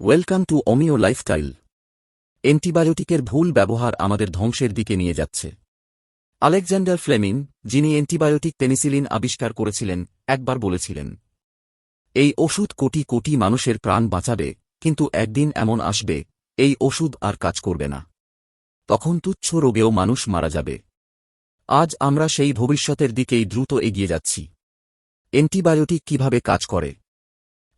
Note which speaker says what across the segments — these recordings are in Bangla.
Speaker 1: ওয়েলকাম টু অমিও লাইফস্টাইল অ্যান্টিবায়োটিকের ভুল ব্যবহার আমাদের ধ্বংসের দিকে নিয়ে যাচ্ছে। আলেকজান্ডার ফ্লেমিং যিনি অ্যান্টিবায়োটিক পেনিসিলিন আবিষ্কার করেছিলেন, একবার বলেছিলেন, এই ওষুধ কোটি কোটি মানুষের প্রাণ বাঁচাবে, কিন্তু একদিন এমন আসবে, এই ওষুধ আর কাজ করবে না। তখন তুচ্ছ রোগেও মানুষ মারা যাবে। আজ আমরা সেই ভবিষ্যতের দিকেই দ্রুত এগিয়ে যাচ্ছি। অ্যান্টিবায়োটিক কীভাবে কাজ করে?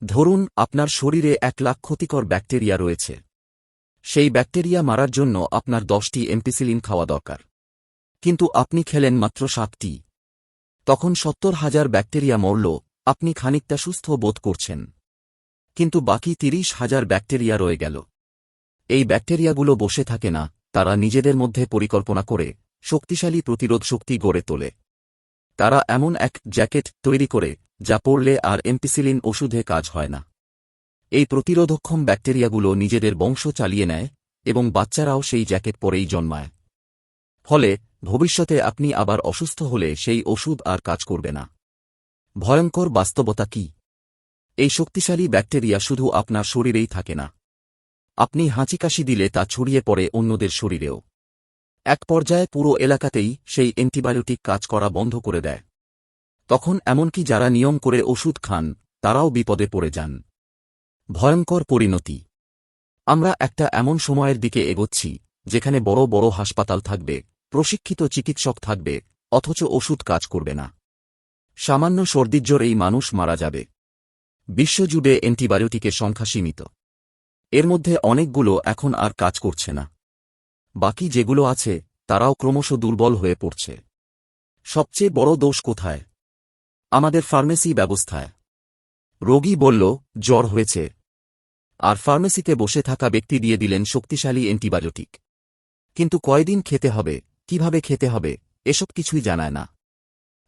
Speaker 1: ধরুন, আপনার শরীরে এক লাখ ক্ষতিকর ব্যাকটেরিয়া রয়েছে। সেই ব্যাকটেরিয়া মারার জন্য আপনার দশটি এমপিসিলিন খাওয়া দরকার। কিন্তু আপনি খেলেন মাত্র সাতটি। তখন সত্তর হাজার ব্যাকটেরিয়া মরল, আপনি খানিকটা সুস্থ বোধ করছেন। কিন্তু বাকি তিরিশ হাজার ব্যাকটেরিয়া রয়ে গেল। এই ব্যাকটেরিয়াগুলো বসে থাকে না, তারা নিজেদের মধ্যে পরিকল্পনা করে, শক্তিশালী প্রতিরোধ শক্তি গড়ে তোলে। তারা এমন এক জ্যাকেট তৈরি করে যা পড়লে আর এমপিসিলিন ওষুধে কাজ হয় না। এই প্রতিরোধক্ষম ব্যাকটেরিয়াগুলো নিজেদের বংশ চালিয়ে নেয় এবং বাচ্চারাও সেই জ্যাকেট পরেই জন্মায়। ফলে ভবিষ্যতে আপনি আবার অসুস্থ হলে সেই ওষুধ আর কাজ করবে না। ভয়ঙ্কর বাস্তবতা কি? এই শক্তিশালী ব্যাকটেরিয়া শুধু আপনার শরীরেই থাকে না। আপনি হাঁচিকাশি দিলে তা ছড়িয়ে পড়ে অন্যদের শরীরেও। এক পর্যায়ে পুরো এলাকাতেই সেই অ্যান্টিবায়োটিক কাজ করা বন্ধ করে দেয়। তখন এমনকি যারা নিয়ম করে ওষুধ খান, তারাও বিপদে পড়ে যান। ভয়ঙ্কর পরিণতি। আমরা একটা এমন সময়ের দিকে এগোচ্ছি, যেখানে বড় বড় হাসপাতাল থাকবে, প্রশিক্ষিত চিকিৎসক থাকবে, অথচ ওষুধ কাজ করবে না। সামান্য সর্দিজ্বরেই মানুষ মারা যাবে। বিশ্বজুড়ে অ্যান্টিবায়োটিকের সংখ্যা সীমিত। এর মধ্যে অনেকগুলো এখন আর কাজ করছে না। বাকি যেগুলো আছে, তারাও ক্রমশ দুর্বল হয়ে পড়ছে। সবচেয়ে বড় দোষ কোথায়? আমাদের ফার্মেসি ব্যবস্থায়। রোগী বলল, জ্বর হয়েছে। আর ফার্মেসিতে বসে থাকা ব্যক্তি দিয়ে দিলেন শক্তিশালী অ্যান্টিবায়োটিক। কিন্তু কয়দিন খেতে হবে? কীভাবে খেতে হবে? এসব কিছুই জানায় না।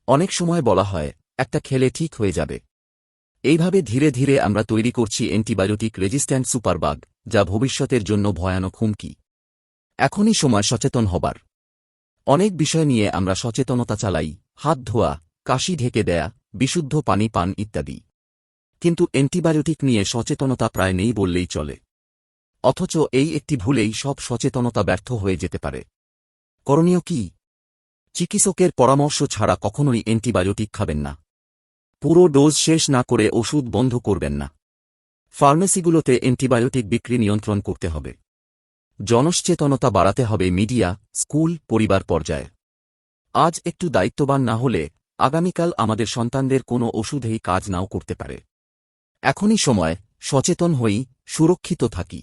Speaker 1: অনেক সময় বলা হয়, একটা খেলে ঠিক হয়ে যাবে। এইভাবে ধীরে ধীরে আমরা তৈরি করছি অ্যান্টিবায়োটিক রেজিস্ট্যান্ট সুপারবাগ, যা ভবিষ্যতের জন্য ভয়ানক হুমকি। এখনই সময় সচেতন হবার। অনেক বিষয় নিয়ে আমরা সচেতনতা চালাই, হাত ধোয়া কাশি ঢেকে দেয়া, বিশুদ্ধ পানি পান ইত্যাদি। কিন্তু অ্যান্টিবায়োটিক নিয়ে সচেতনতা প্রায় নেই বললেই চলে। অথচ এই একটি ভুলেই সব সচেতনতা ব্যর্থ হয়ে যেতে পারে। করণীয় কি? চিকিৎসকের পরামর্শ ছাড়া কখনোই অ্যান্টিবায়োটিক খাবেন না। পুরো ডোজ শেষ না করে ওষুধ বন্ধ করবেন না। ফার্মেসিগুলোতে অ্যান্টিবায়োটিক বিক্রি নিয়ন্ত্রণ করতে হবে। জনসচেতনতা বাড়াতে হবে মিডিয়া, স্কুল, পরিবার পর্যায়ে। আজ একটু দায়িত্ববান না হলে আগামীকাল আমাদের সন্তানদের কোনো ওষুধেই কাজ নাও করতে পারে। এখনই সময়, সচেতন হই, সুরক্ষিত থাকি।